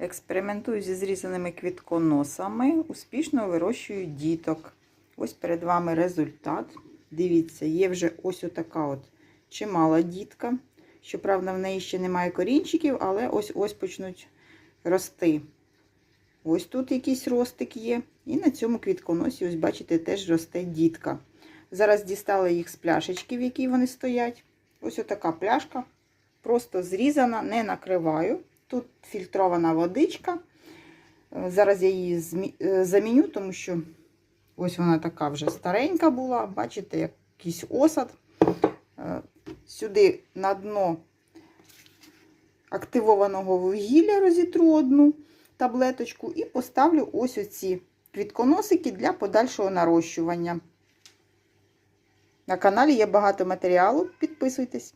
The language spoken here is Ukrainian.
Експериментую зі зрізаними квітконосами, успішно вирощую діток. Ось перед вами результат. Дивіться, є вже ось отака от чимала дітка. Щоправда, в неї ще немає корінчиків, але ось ось почнуть рости. Ось тут якийсь ростик є. І на цьому квітконосі, ось бачите, теж росте дітка. Зараз дістала їх з пляшечки, в якій вони стоять. Ось отака пляшка. Просто зрізана, не накриваю. Тут фільтрована водичка. Е, Зараз я її е, заміню, тому що ось вона така вже старенька була. Бачите, якийсь осад. Е, Сюди на дно активованого вугілля розітру одну таблеточку і поставлю ось оці квітконосики для подальшого нарощування. На каналі є багато матеріалу. Підписуйтесь.